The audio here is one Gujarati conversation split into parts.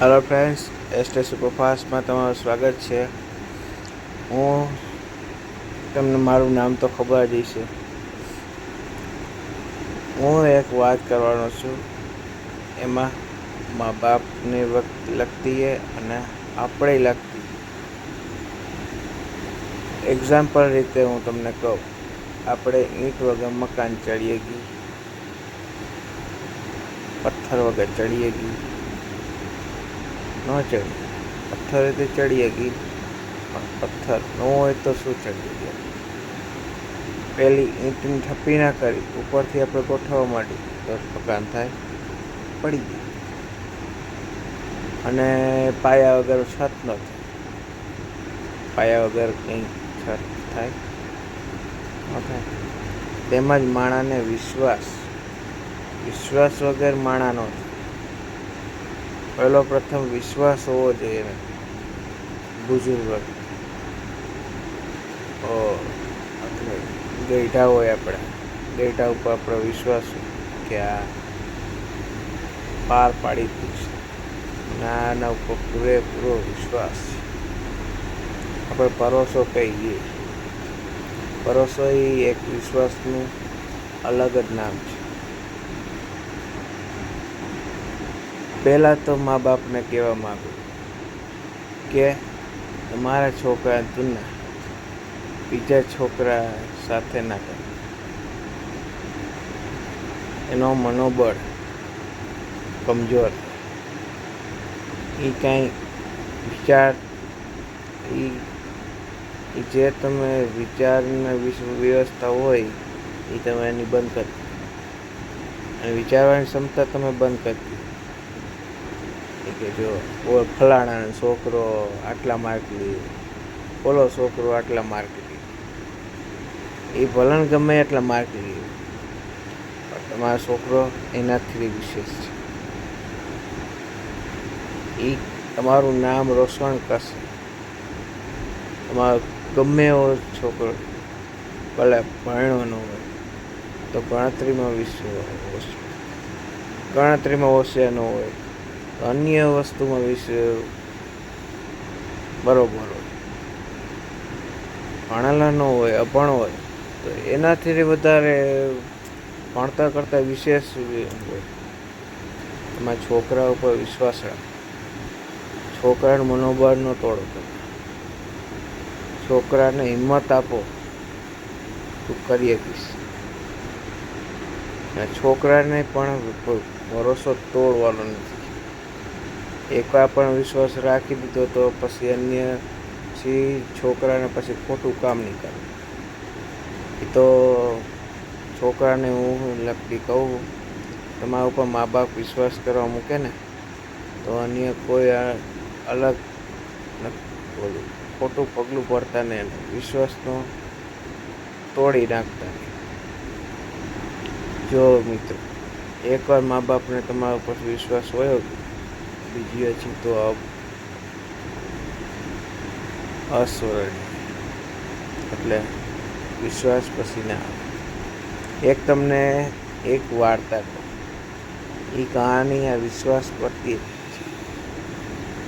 હેલો ફ્રેન્ડ્સ એસટે સુપરફાસ્ટમાં તમારું સ્વાગત છે. હું તમને મારું નામ તો ખબર જ છે હું એક વાત કરવાનો છું. એમાં મા બાપને લગતી અને આપણે લગતી. એક્ઝામ્પલ રીતે હું તમને કહું. આપણે ઈંટ વગર મકાન ચડીએ ગઈ પથ્થર વગર ચડીએ ગઈ ન ચડી પથ્થર તો ચડીએ ગઈ પણ પથ્થર ન હોય તો શું ચડી ગયા પહેલી ઈંટની થપ્પી ના કરી. ઉપરથી આપણે ગોઠવવા માંડી. તો મકાન થાય. પડી ગઈ અને પાયા વગર છત ન થાય. પાયા વગર કંઈ છત થાય? ન થાય. તેમજ માણાને વિશ્વાસ. વિશ્વાસ વગર માણા નો થાય. પહેલો પ્રથમ વિશ્વાસ હોવો જોઈએ એને બુઝુર્ગ આપણે ગઈઢા હોય આપણે. ગઈઢા ઉપર આપણો વિશ્વાસ કે આ પાર પાડી દીધું છે. ના આના ઉપર પૂરેપૂરો વિશ્વાસ. છે આપણે ભરોસો કહીએ. ભરોસો એ એક વિશ્વાસનું અલગ જ નામ છે. પહેલાં તો મા બાપને કહેવા માગું કે તમારા છોકરા તુના બીજા છોકરા સાથે ના કરે. એનો મનોબળ કમજોર એ કાંઈ વિચાર એ જે તમે વિચારને વ્યવસ્થા હોય એ તમે એની બંધ કરી અને વિચારવાની ક્ષમતા તમે બંધ કરી કે જો ઓ ફલાણાનો છોકરો આટલા માર્ક લે, ઓલો છોકરો આટલા માર્ક લે. એ ભલન ગમે એટલા માર્ક લે. તમારો છોકરો એનાથી વિશેષ છે. એ તમારું નામ રોશન કરશે. તમારો ગમે એવો છોકરો, ભલે ભણ્યો ન હોય, તો ગણતરીમાં વિશ્વ ગણતરીમાં હોશિયાર ન હોય. અન્ય વસ્તુમાં વિશે બરોબર હોય. ભણેલા ન હોય, અભણ હોય, તો એનાથી વધારે ભણતર કરતાં વિશેષ હોય. એમાં છોકરા ઉપર વિશ્વાસ રાખો. છોકરાનું મનોબળ ન તોડો છોકરાને હિંમત આપો. તું કરી શકીશ. છોકરાને પણ ભરોસો તોડવાનો નથી. એકવાર પણ વિશ્વાસ રાખી દીધો તો પછી અન્ય પછી છોકરાને પછી ખોટું કામ નહીં કરે. એ તો છોકરાને હું લગતી કહું, તમારા ઉપર મા બાપ વિશ્વાસ કરવા મૂકે ને, તો અન્ય કોઈ અલગ બોલું, ખોટું પગલું ભરતા ને વિશ્વાસનો તોડી નાખતા જો મિત્રો, એકવાર મા બાપને તમારા ઉપર વિશ્વાસ હોય બીજી હજી તો અસ્વરણીય એટલે વિશ્વાસ પછી ના એક તમને એક વાર્તા કહું. એ કહાની આ વિશ્વાસ પરથી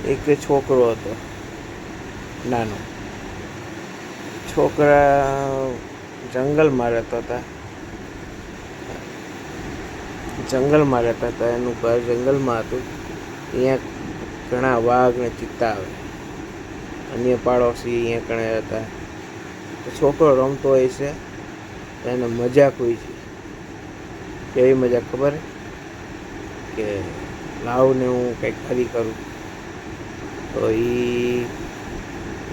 એક છોકરો હતો, નાનો. છોકરા જંગલમાં રહેતા હતા. જંગલમાં રહેતા હતા, એનું ઘર જંગલમાં હતું. અહીંયા ઘણા વાઘ ને ચિત્તા આવે. અન્ય પાડોશી અહીંયા ઘણા હતા. તો છોકરો રમતો હોય છે એને મજાક હોય છે. કેવી મજાક ખબર? કે લાવને હું કંઈક ખરી કરું. તો એ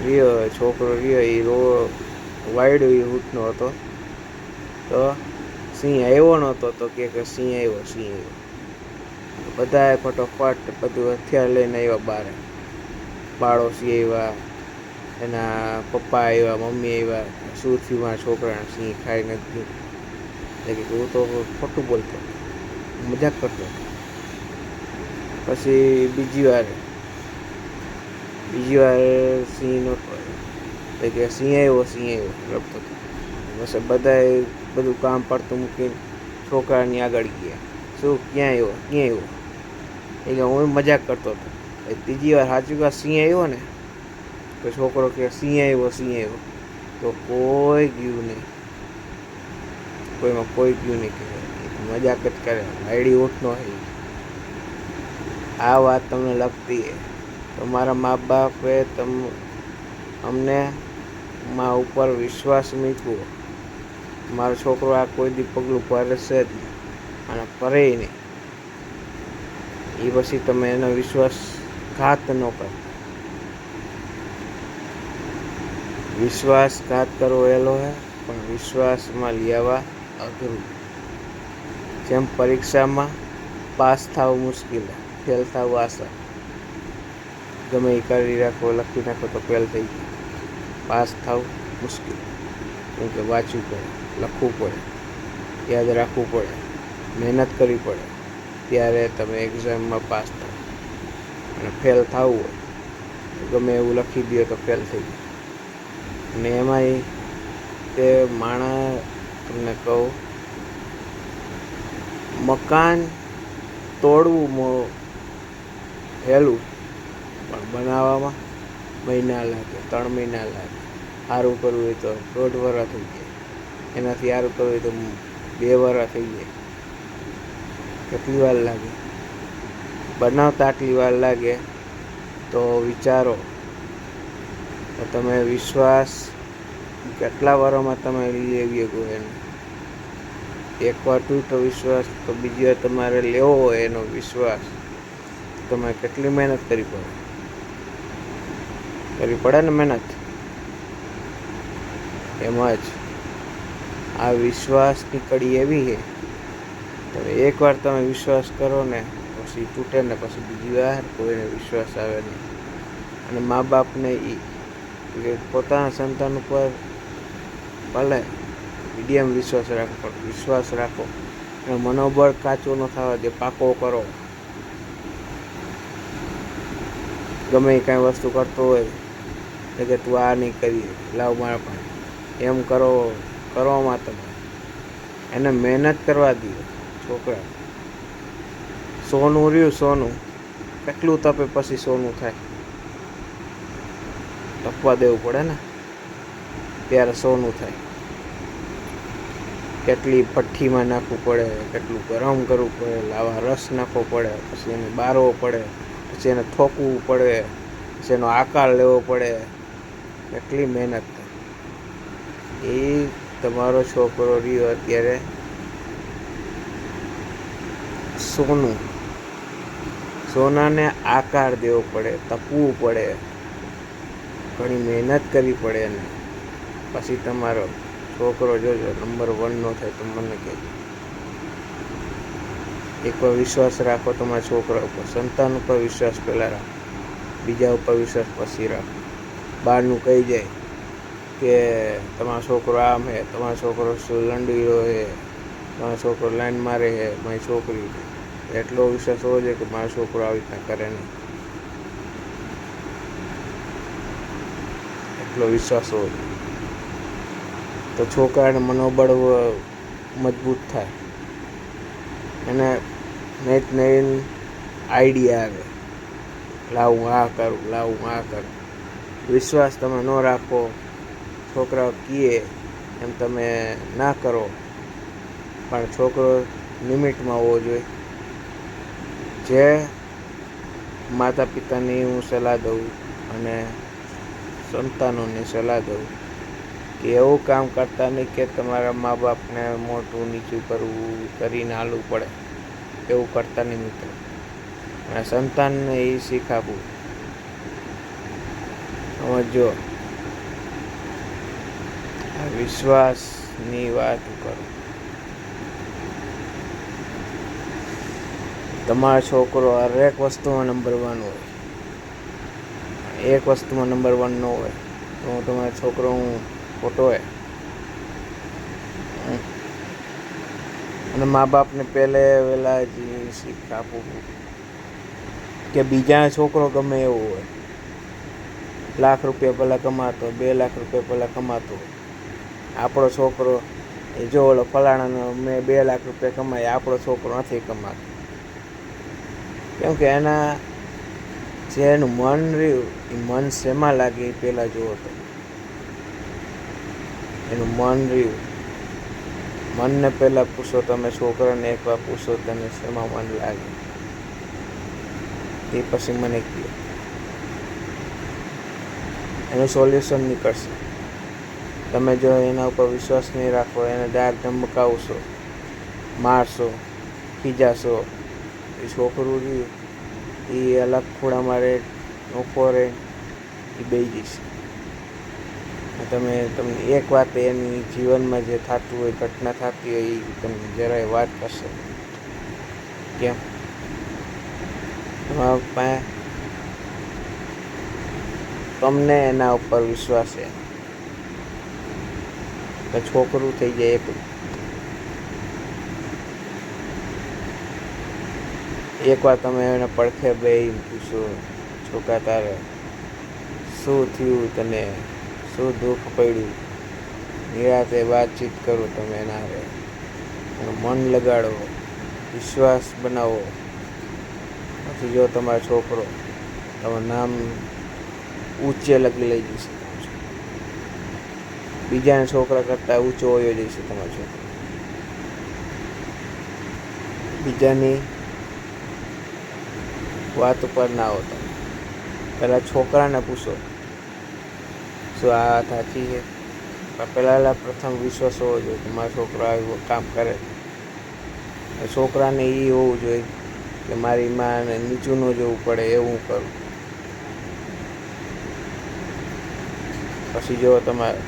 રહ્યો, છોકરો રહ્યો એ રો, વાયડો એ હૂટનો હતો. તો સિંહ આવ્યો નહોતો, તો કે સિંહ આવ્યો સિંહ આવ્યો. બધાએ ફટોફટ બધું હથિયાર લઈને આવ્યા બહાર પાડોશી આવ્યા, એના પપ્પા આવ્યા, મમ્મી આવ્યા. શું થયું મારા છોકરાને? સિંહ ખાઈ નથી એટલે કે હું તો ખોટું બોલતો. મજાક કરતો. પછી બીજી વાર બીજી વાર સિંહ નહોતો એટલે કે સિંહ આવ્યો સિંહ આવ્યો રમતો હતો. પછી બધાએ બધું કામ પડતું મૂકીને છોકરાની આગળ ગયા. શું, ક્યાં આવ્યો? ક્યાં આવ્યો? એટલે હું મજાક કરતો હતો. એ ત્રીજી વાર સાચું વાર સિંહ આવ્યો ને, તો છોકરો કે સિંહ આવ્યો સિંહ આવ્યો. તો કોઈ ગયું નહીં. કોઈમાં કોઈ ગયું નહીં કે મજાક જ કરે. આઈડી ઊંટનો હોય. આ વાત તમને લગતી હે તમારા મા બાપે તમ, અમને મા ઉપર વિશ્વાસ મૂક્યો. મારો છોકરો આ કોઈ દી પગલું ભરશે જ નહીં. અને કરે નહીં. એ પછી તમે એનો વિશ્વાસ ઘાત ન કરો. વિશ્વાસઘાત કરવો એલો હે, પણ વિશ્વાસમાં લેવા અઘરું. જેમ પરીક્ષામાં પાસ થવું મુશ્કેલ ફેલ થવું આસાન ગમે એ કરી રાખો, લખી નાખો તો ફેલ થઈ જાય પાસ થવું મુશ્કેલ. કેમ કે વાંચવું પડે, લખવું પડે, યાદ રાખવું પડે, મહેનત કરવી પડે. ત્યારે તમે એક્ઝામમાં પાસ થાવ. અને ફેલ થવું હોય ગમે એવું લખી દો તો ફેલ થઈ જાય. અને એમાંય તે માણસ, તમને કહું, મકાન તોડવું હેલું, પણ બનાવવામાં મહિના લાગે, ત્રણ મહિના લાગે. સારું કરવું હોય તો દોઢ વરસ થઈ જાય. એનાથી સારું કરવું હોય તો બે વરા થઈ જાય. કેટલી વાર લાગે? બનાવતા આટલી વાર લાગે, તો વિચારો. તો તમે વિશ્વાસ કેટલા વારોમાં તમે લેવી શકો એનો? એકવાર તૂટો વિશ્વાસ, તો બીજી વાર તમારે લેવો હોય એનો વિશ્વાસ. તમે કેટલી મહેનત કરી પડે? કરવી પડે ને મહેનત? એમ જ. આ વિશ્વાસની કડી એવી છે તમે એકવાર તમે વિશ્વાસ કરો ને, પછી તૂટે ને પછી બીજી વાર કોઈને વિશ્વાસ આવે નહીં. અને મા બાપને એ પોતાના સંતાન ઉપર ભલે મીડિયમ વિશ્વાસ રાખો, પણ વિશ્વાસ રાખો. અને મનોબળ કાચો ન થવા દે, પાકો કરો. ગમે એ કાંઈ વસ્તુ કરતો હોય એટલે કે તું આ નહીં કરી, લાવ મારા પણ. એમ કરો કરવામાં તમે એને મહેનત કરવા દો. છોકરા. સોનું રહ્યું સોનું. કેટલું તપે પછી સોનું થાય? તપવા દેવું પડે ને? ત્યારે સોનું થાય. કેટલી ભઠ્ઠીમાં નાખવું પડે, કેટલું ગરમ કરવું પડે, લાવા રસ નાખવો પડે, પછી એને બારવો પડે, પછી એને થોકવું પડે, પછી એનો આકાર લેવો પડે. કેટલી મહેનત થાય. એ તમારો છોકરો રહ્યો અત્યારે સોનું. સોનાને આકાર દેવો પડે, તપવું પડે. ઘણી મહેનત કરવી પડે એને. પછી તમારો છોકરો જોજો, નંબર વનનો થાય તો મને કહેજો. પર વિશ્વાસ રાખો તમારા છોકરા ઉપર. સંતાન ઉપર વિશ્વાસ પહેલાં રાખો. બીજા ઉપર વિશ્વાસ પછી રાખો. બહારનું કહી જાય કે તમારો છોકરો આમ હે, તમારો છોકરો લંડીરો હે, તમારો છોકરો લાઈન મારે હે, મારી છોકરી એટલો વિશ્વાસ હોવો જોઈએ કે મારો છોકરો આવી રીતના કરે નહીં. એટલો વિશ્વાસ હોવો જોઈએ. તો છોકરાને મનોબળ મજબૂત થાય. એને નેટ નવીન આઈડિયા આવે. લાવું આ કરું લાવું આ કરું. વિશ્વાસ તમે ન રાખો. છોકરાઓ કીએ એમ તમે ના કરો. પણ છોકરો લિમિટમાં હોવો જોઈએ. જે માતા પિતાની હું સલાહ દઉં અને સંતાનોને સલાહ દઉં કે એવું કામ કરતા નહીં કે તમારા મા બાપને મોટું નીચું કરવું, કરીને હાલવું પડે. એવું કરતા નહીં મિત્રો. અને સંતાનને એ શીખાવવું સમજો વિશ્વાસની વાત કરો. તમારો છોકરો હરેક વસ્તુમાં નંબર વન હોય. એક વસ્તુમાં નંબર વન ન હોય તો હું તમારો છોકરો હું ખોટો હોય અને મા બાપને પહેલે વહેલા જ શીખ આપું કે બીજા છોકરો ગમે એવો હોય. લાખ રૂપિયા પહેલાં કમાતો, બે લાખ રૂપિયા પહેલાં કમાતો. આપણો છોકરો એ જો ઓલો ફલાણાનો મેં બે લાખ રૂપિયા કમાય, આપણો છોકરો નથી કમાતો. કેમ કે એના જે એનું મન રહ્યું, એ મન શેમાં લાગે એ પહેલાં જુઓ તો. એનું મન રહ્યું. મનને પહેલાં પૂછો તમે છોકરાને એકવાર પૂછો તને શેમાં મન લાગે. એ પછી મને કહો. એનું સોલ્યુશન નીકળશે. તમે જો એના ઉપર વિશ્વાસ નહીં રાખો, એને દાગ ધમકાવશો, મારશો, ખીજાશો છોકરું રહ્યું એ અલગ ખૂણામાં મારે નોખો રહે, એ બેસી જશે તમે, તમને એક વાત એની જીવનમાં જે થતું હોય, ઘટના થતી હોય, એ તમને જરાય વાત કરશે કેમ? તમને એના ઉપર વિશ્વાસ છે. છોકરું થઈ જાય એકલું એકવાર તમે એને પડખે બે પૂછો છોકરા તારે શું થયું તને? શું દુઃખ પડ્યું? નિરાતે વાતચીત કરો તમે એના મન લગાડો, વિશ્વાસ બનાવો. પછી જો તમારો છોકરો તમારું નામ ઊંચે લગી લઈ જશે બીજાના છોકરા કરતાં ઊંચો હોયો જશે તમારો છોકરો બીજાની વાત ઉપર ના હો તમે પહેલાં છોકરાને પૂછો, શું આ વાત સાચી છે? પહેલાં પ્રથમ વિશ્વાસ હોવો જોઈએ કે મારો છોકરો આવું કામ કરે. છોકરાને એ હોવું જોઈએ કે મારી માને નીચું ન જવું પડે એવું કરું. પછી જો તમારે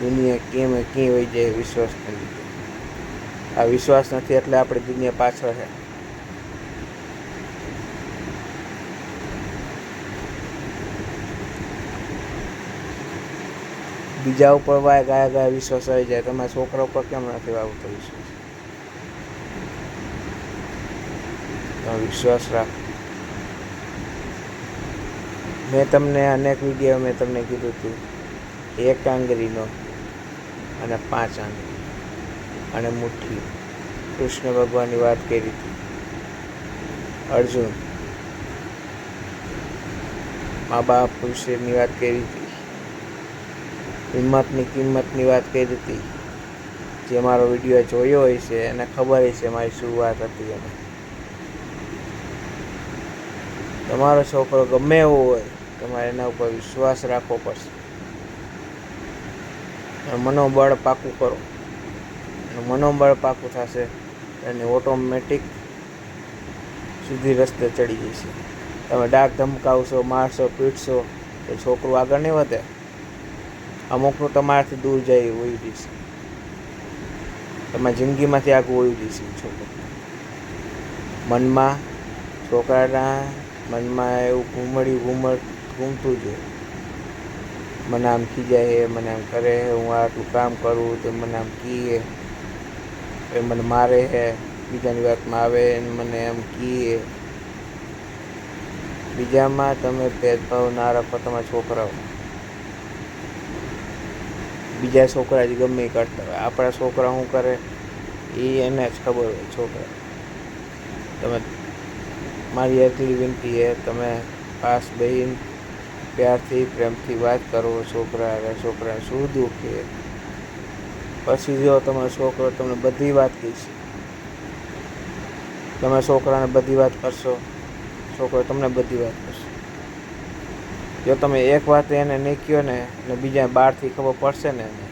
દુનિયા કેમ ક્યાં વહી જાય વિશ્વાસ નથી. આ વિશ્વાસ નથી એટલે આપણી દુનિયા પાછળ છે બીજા ઉપર વાય ગાયા ગાયા વિશ્વાસ આવી જાય, તમારા છોકરા ઉપર કેમ નથી આવતો વિશ્વાસ? વિશ્વાસ રાખો. મેં તમને અનેક વીડિયો મેં તમને કીધું હતું, એક આંગળીનો અને પાંચ આંગળી અને મુઠ્ઠી. કૃષ્ણ ભગવાનની વાત કરી હતી. અર્જુન, મા બાપ વિશેની વાત કરી હતી. હિંમતની કિંમતની વાત કરી હતી. જે મારો વીડિયો જોયો હોય છે, એને ખબર છે મારી શું વાત હતી એને તમારો છોકરો ગમે એવો હોય, તમારે એના ઉપર વિશ્વાસ રાખવો પડશે. મનોબળ પાકું કરો. મનોબળ પાકું થશે અને ઓટોમેટિક સુધી રસ્તે ચડી જશે. તમે ડાક ધમકાવશો, મારશો, પીટશો, તો છોકરું આગળ નહીં વધે. અમુકનું તમારાથી દૂર જાય વયું જશે તમારી જિંદગીમાંથી આગળ વયું જશે છોકરું. મનમાં છોકરાના મનમાં એવું ઘૂમડ્યું ઘૂમડ ઘૂમતું જ મને આમ ખીજાય મને આમ કરે, હું આટલું કામ કરું, તો મને આમ કીએ. એ મને મારે હે, બીજાની વાતમાં આવે મને એમ કીએ. બીજામાં તમે ભેદભાવ ના રાખો તમારા છોકરાઓ. બીજા છોકરા જ ગમે એ કરતા હોય. આપણા છોકરા શું કરે, એ એને જ ખબર હોય છોકરા. તમે મારી એટલી વિનંતી છે તમે પાસ બહીન પ્યારથી, પ્રેમથી વાત કરો છોકરા અને છોકરા શું દુઃખ પછી જો તમારો છોકરો તમને બધી વાત કહીશ તમે છોકરાને બધી વાત કરશો, છોકરો તમને બધી વાત કરશે. જો તમે એક વાત એને નહીં કહો ને અને બીજા બહારથી ખબર પડશે ને એને,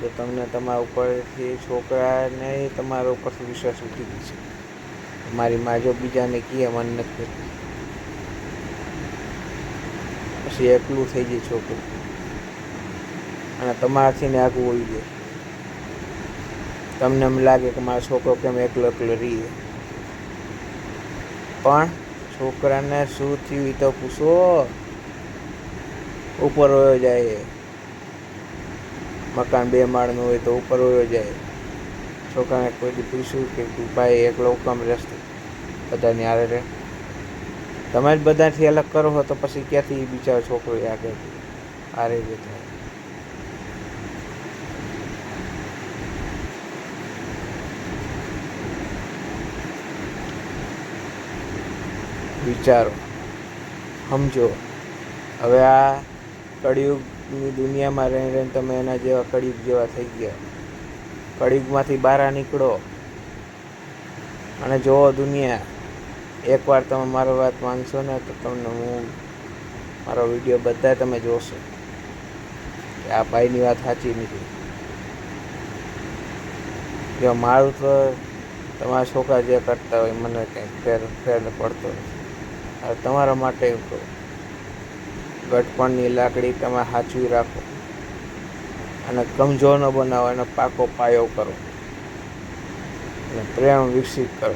તો તમને તમારા ઉપરથી છોકરાને તમારા ઉપરથી વિશ્વાસ ઉઠી જશે મારી મા જો બીજાને કહે, મને નથી પછી એકલું થઈ જાય છોકરું. અને તમારાથી ને આગું હોય જાય. તમને એમ લાગે કે મારો છોકરો કેમ એકલો એકલો રહીએ. પણ છોકરાને શું થયું એ તો પૂછો. ઉપર હોયો જાય. મકાન બે માળનું હોય તો ઉપર હોયો જાય. છોકરાને કોઈ પૂછ્યું કે ભાઈ એકલો કામ રહેશે બધાની હારે રહે તમે જ બધાથી અલગ કરો છો તો પછી ક્યાંથી બિચારો છોકરો આગળ હારે થાય વિચારો. સમજો. હવે આ કળિયુગની દુનિયામાં રહી રહીને તમે એના જેવા કળિયુગ જેવા થઈ ગયા. કળિયુગમાંથી બહાર નીકળો. અને જુઓ દુનિયા. એકવાર તમે મારો વાત માનશો ને તો તમને હું મારો વીડિયો બધા તમે જોશો. કે આ ભાઈની વાત સાચી નથી. જો મારું તો તમારા છોકરા જે કરતા હોય મને કંઈ ફેર ફેર પડતો નથી. તમારા માટે એવું કહું. ગટપણની લાકડી તમે સાચવી રાખો. અને કમજોર ન બનાવો અને પાકો પાયો કરો. અને પ્રેમ વિકસિત કરો.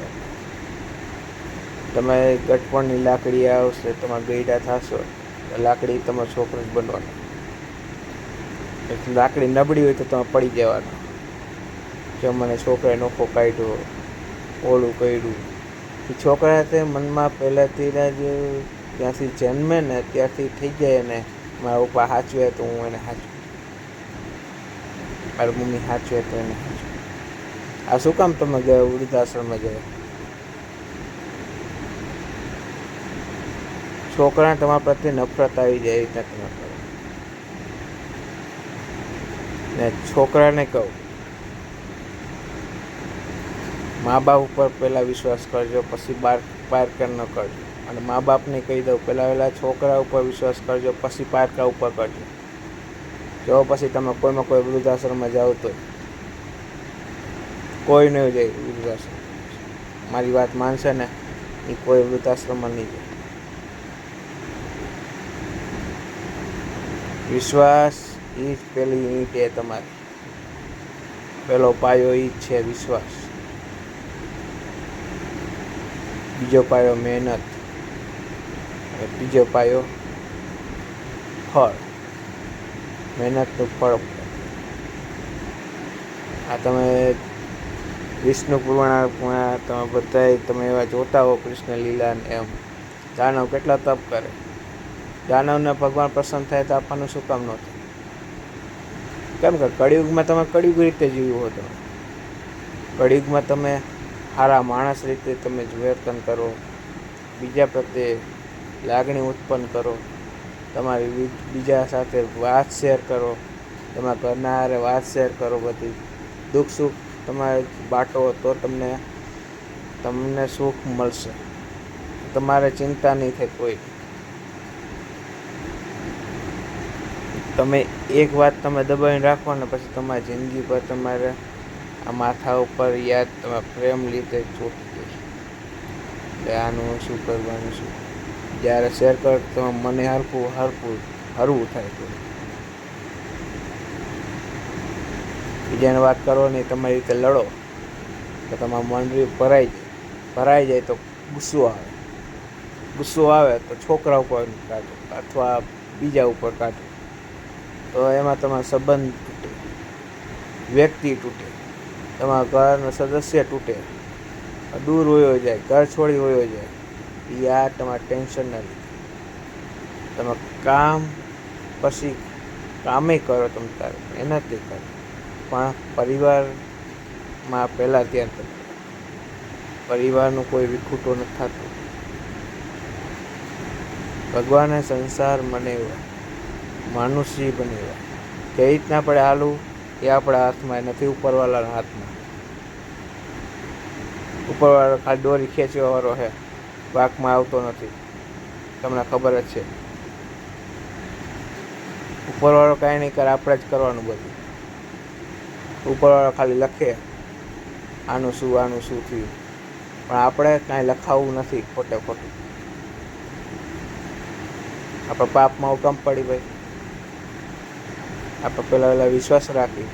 તમે ગટપણની લાકડી આવશે તમે ગઈડા થશો લાકડી તમારો છોકરો જ બનવાનો. લાકડી નબળી હોય તો તમે પડી જવાના. જો મને છોકરાએ નોખો કાઢ્યો, ઓલું કર્યું. છોકરા તે મનમાં પહેલાંથી જ ત્યાંથી જન્મે ને ત્યારથી થઈ જાય ને મારા પપ્પા સાચવે તો હું એને સાચું મારી મમ્મી સાચવે તો એને સાચું આ શું કામ તમે ગયા વૃદ્ધાશ્રમમાં ગયા? છોકરા તમારા પ્રત્યે નફરત આવી જાય એવી રીતના તમે કરો. ને છોકરાને કહું, મા બાપ ઉપર પહેલાં વિશ્વાસ કરજો, પછી બાર પારકા ન કરજો. અને મા બાપને કહી દઉં પહેલાં પહેલાં છોકરા ઉપર વિશ્વાસ કરજો, પછી પારકા ઉપર કરજો. જો પછી તમે કોઈમાં કોઈ વૃદ્ધાશ્રમમાં જાઓ તો કોઈ નહીં જાય વૃદ્ધાશ્રમ મારી વાત માનશે ને, એ કોઈ વૃદ્ધાશ્રમમાં નહીં જાય. વિશ્વાસ એ જ પેલી ઈંટ એ તમારી. પેલો પાયો એ જ છે વિશ્વાસ. બીજો પાયો મહેનત. અને બીજો પાયો ફળ મહેનતનું ફળ આ તમે વિષ્ણુ પુરાણ તમે બધાય તમે એવા જોતા હો કૃષ્ણ લીલા ને એમ. દાનવ કેટલા તપ કરે? દાનવને ભગવાન પ્રસન્ન થાય તો આપવાનું શું કામ નહોતું? કેમ કે કળિયુગમાં તમે કળિયુગ રીતે જીવ્યું હતો કળિયુગમાં તમે સારા માણસ રીતે તમે વર્તન કરો. બીજા પ્રત્યે લાગણી ઉત્પન્ન કરો. તમારી બીજા સાથે વાત શેર કરો. તમારા ઘરના હારે વાત શેર કરો બધી. દુઃખ સુખ તમારે બાટો તો તમને તમને સુખ મળશે. તમારે ચિંતા નહીં થાય કોઈ. તમે એક વાત તમે દબાવીને રાખો ને પછી તમારી જિંદગી પર તમારે આ માથા ઉપર યાદ તમે પ્રેમ લીધે ચોટી જશે. એટલે આનું શું કરવાનું, શું જ્યારે શેર કરો તો મને હરખું હરખું, હરવું થાય બીજાને વાત કરો ને તમારી રીતે લડો, તો તમારું મન ભરાઈ જાય. ભરાઈ જાય તો ગુસ્સો આવે. ગુસ્સો આવે તો છોકરા ઉપર કાઢો, અથવા બીજા ઉપર કાઢો. તો એમાં તમારો સંબંધ તૂટે. વ્યક્તિ તૂટે. તમારા ઘરનો સદસ્ય તૂટે. દૂર હોયો જાય, ઘર છોડી હોયો જાય. એ તમારે ટેન્શન ના લીધે તમે કામ પછી કામે કરો તમે તારે એનાથી કરો. પણ પરિવારમાં પહેલાં ધ્યાન કરો પરિવારનું કોઈ વિખૂટો નથી થતું. ભગવાને સંસાર મને માનુષી બનેવા કઈ રીતના આપણે હાલવું એ આપણા હાથમાં નથી ઉપરવાળાના હાથમાં. ઉપરવાળો ખાલી દોરી ખેંચવા વાળો છે વાકમાં આવતો નથી. તમને ખબર જ છે. ઉપરવાળો કાંઈ નહીં કરે, આપણે જ કરવાનું બધું. ઉપરવાળો ખાલી લખે, આનું શું આનું શું થયું. પણ આપણે કાંઈ લખાવવું નથી ખોટે ખોટું. આપણે પાપમાં હુકમ પડી ભાઈ. આપણે પહેલાં પહેલાં વિશ્વાસ રાખી.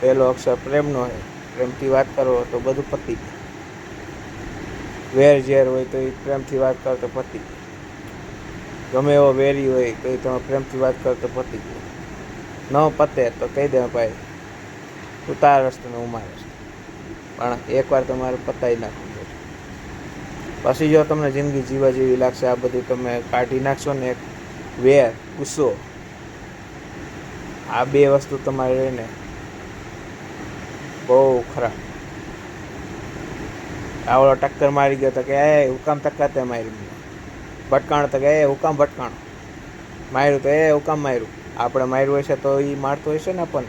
પહેલો અક્ષર પ્રેમનો હોય. પ્રેમથી વાત કરો તો બધું પતી વેર ઝેર હોય તો એ પ્રેમથી વાત કરો તો પતી ગમે એવો વેરી હોય તો એ તમે પ્રેમથી વાત કરો તો પતી ન પતે તો કહી દે ભાઈ, તું તારા રસ્તે ને હું મારા રસ્તે. પણ એકવાર તમારે પતાવી નાખવું જોઈએ પછી જો તમને જિંદગી જીવા જેવી લાગશે, આ બધું તમે કાઢી નાખશો ને એક વેર, ગુસ્સો, આ બે વસ્તુ તમારે રહીને બહુ ખરાબ આવડો ટક્કર મારી ગયો તો કે, એ, હુકામ ટક્કર તે માર્યું ભટકાણ તો કે, એ, હુકામ ભટકાણો. માર્યું તો, એ, હુકામ માર્યું. આપણે માર્યું હશે તો એ મારતો હશે ને આપણને?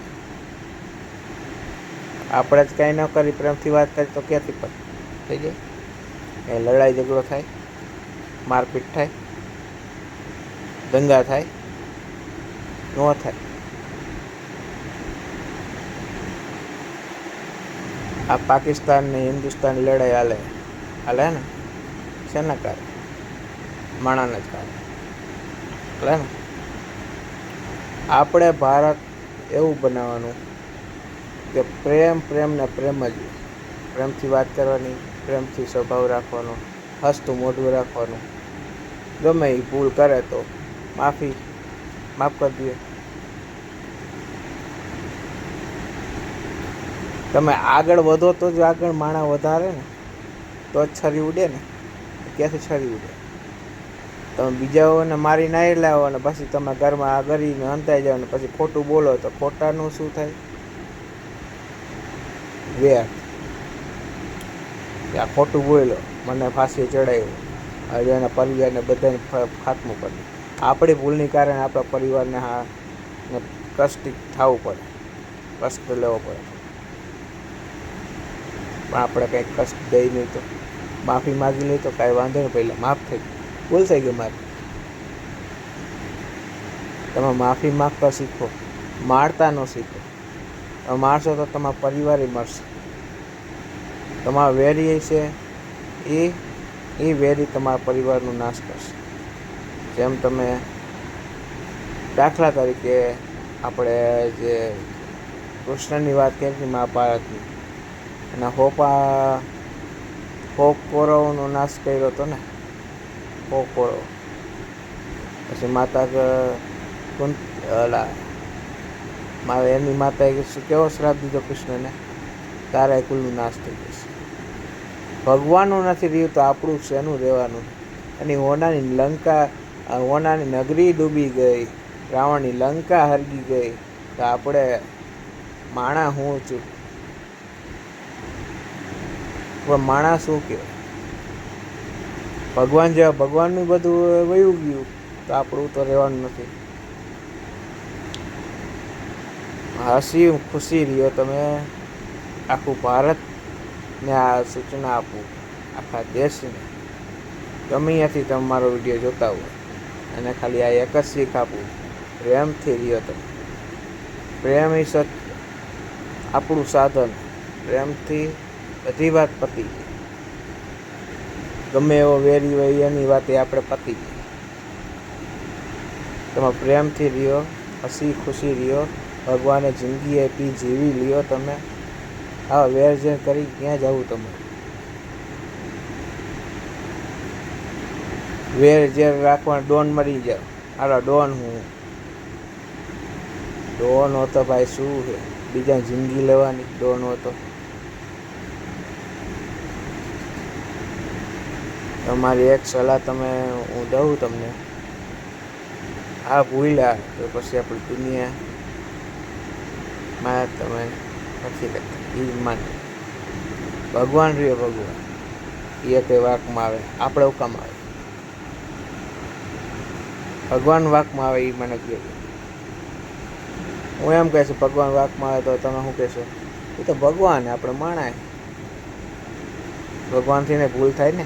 આપણે જ કાંઈ ન કરી, પ્રેમથી વાત કરી તો ક્યાંથી પણ થઈ જાય એ લડાઈ ઝઘડો થાય, મારપીટ થાય, દંગા થાય, ન થાય. આ પાકિસ્તાન ને હિન્દુસ્તાન લડાઈ હાલે. હાલે ને? શેના કારણે? માણાને જ કારણે. હાલે ને? આપણે ભારત એવું બનાવવાનું કે પ્રેમ પ્રેમ ને પ્રેમ જ. પ્રેમથી વાત કરવાની, પ્રેમથી સ્વભાવ રાખવાનો, હસતું મોઢું રાખવાનું. ગમે એ ભૂલ કરે તો માફી, માફ કરી દઈએ. તમે આગળ વધો તો જ આગળ માણા વધારે ને. તો જ છરી ઉડે ને. ક્યાંથી છરી ઉડે? તમે બીજાઓને મારી નાઈ લાવો અને પછી તમે ઘરમાં આ કરીને અંતાઈ જાઓ ને પછી ખોટું બોલો તો ખોટાનું શું થાય? વ્યર્થ આ ખોટું બોલ્યો, મને ફાંસી ચડાવ્યું હવે એના પરિવારને બધાને ખાતમું કર્યું. આપણી ભૂલની કારણે આપણા પરિવારને હા, ને કષ્ટ થવું પડે. કષ્ટ લેવો પડે. આપણે કંઈક કષ્ટ દઈ નહીં તો, માફી માગી લઈ તો કાંઈ વાંધો નહીં, પહેલાં માફ થઈ ગયું. ભૂલ થઈ ગઈ મારી. તમે માફી માગતા શીખો મારતા ન શીખો. તમે મારશો તો તમારા પરિવારે મરશે તમારા વેરી છે, એ એ વેરી તમારા પરિવારનો નાશ કરશે. જેમ તમે દાખલા તરીકે આપણે જે કૃષ્ણની વાત કરી હતી મહાભારતની અને હોપા હોપ કૌરવોનો નાશ કર્યો હતો ને હોપ પછી માતા કુંત ઓલા મારે એની માતાએ કેવો શ્રાપ દીધો કૃષ્ણને? તારા કુલનું નાશ થઈ જશે. ભગવાનનું નથી રહ્યું તો આપણું શેનું રહેવાનું? અને હોનાની લંકા હોનાની નગરી ડૂબી ગઈ, રાવણની લંકા હરગી ગઈ. તો આપણે માણા હું છું? પણ માણસ શું કહે? ભગવાન જેવા ભગવાનનું બધું વયું ગયું, તો આપણું તો રહેવાનું નથી. હસી ખુશી રહ્યો તમે, આખું ભારતને આ સૂચના આપું, આખા દેશને. ગમે ત્યાંથી તમે મારો વીડિયો જોતા હોય, અને ખાલી આ એક જ શીખ આપું, પ્રેમથી રહ્યો તમે. પ્રેમ એ સત, આપણું સાધન, પ્રેમથી બધી વાત પતી. ગમે એવો વેરી હોય એની વાતે આપણે પતી. તમે પ્રેમથી રહ્યો, હસી ખુશી રહ્યો, ભગવાને જિંદગી આપી, જીવી લ્યો તમે. આ વેર ઝેર કરી ક્યાં જવું તમે વેર ઝેર રાખવા ડોન મરી જાવ હાલો ડોન હું. ડોન હોતો ભાઈ શું છે બીજા જિંદગી લેવાની ડોન હોતો. તમારી એક સલાહ તમે, હું દઉં તમને. આ ભૂલ્યા તો પછી આપણી દુનિયા માં તમે નથી રહેતા. એ માન. ભગવાન રે ભગવાન. એ કઈ વાકમાં આવે. આપણે કામ આવે? ભગવાન વાકમાં આવે એ મને કહે. હું એમ કહીશ ભગવાન વાકમાં આવે તો તમે શું કહેશો? એ તો ભગવાન, આપણે માણાય ભગવાનથી ને ભૂલ થાય ને?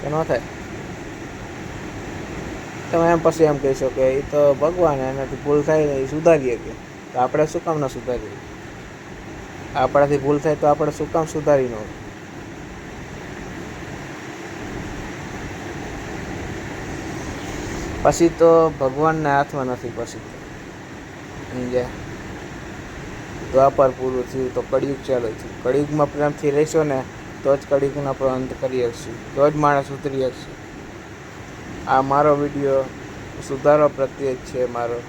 કે ન થાય. તમે એમ પછી એમ કહેશો કે એ તો ભગવાન એનાથી ભૂલ થાય ને એ સુધારીએ કે. તો આપણે શું કામ ન સુધારીએ? આપણાથી ભૂલ થાય તો આપણે શું કામ સુધારી ન? પછી તો ભગવાનના હાથમાં નથી પછી. સમજ્યા દ્વાપર પૂરું થયું તો કળિયુગ ચાલુ થયું. કળિયુગમાં પ્રેમથી રહેશો ને તો જ કળિયુગનો આપણો અંત કરી શકશું તો જ માણસ ઉતરી શકશે આ મારો વીડિયો સુધારો પ્રત્યે જ છે મારો.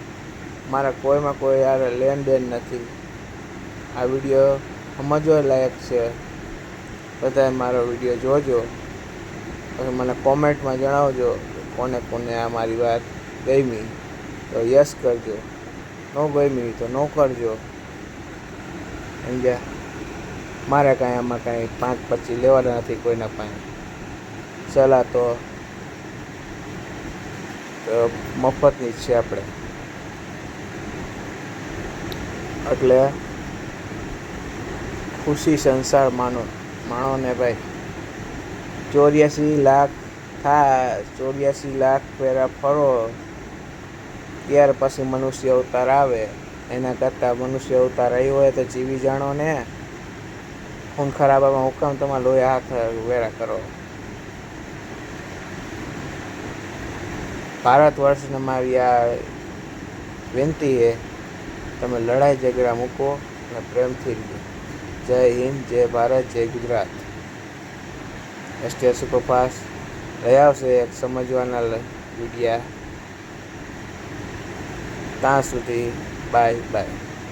મારા કોઈમાં કોઈ યાર લેન દેન નથી. આ વીડિયો સમજવા લાયક છે. બધાએ મારો વીડિયો જોજો. પછી મને કોમેન્ટમાં જણાવજો કોને કોને આ મારી વાત ગમી. તો યસ કરજો. ન ગમી તો ન કરજો. સમજ્યા? મારે કાંઈ આમાં કાંઈ પાંચ પછી લેવાના નથી કોઈના પાસે. સલાહ તો મફતની જ છે આપણે. એટલે ખુશી સંસાર માનો, માણો ને ભાઈ. ચોર્યાસી લાખ થાય, ચોર્યાસી લાખ ફેરા ફરો, ત્યાર પછી મનુષ્ય અવતાર આવે. એના કરતાં મનુષ્ય અવતાર આવ્યો હોય તો જીવી જાણો ને. ખૂન ખરાબામાં હુકામ તમારે લોહી હાથ વેરા કરો. ભારત વર્ષને મારી આ વિનંતી છે, તમે લડાઈ ઝઘડા મૂકો અને પ્રેમથી રહ્યો જય હિન્દ, જય ભારત, જય ગુજરાત. STR superfast. લઈ આવશે એક સમજવાના વિડિયા. ત્યાં સુધી, બાય બાય.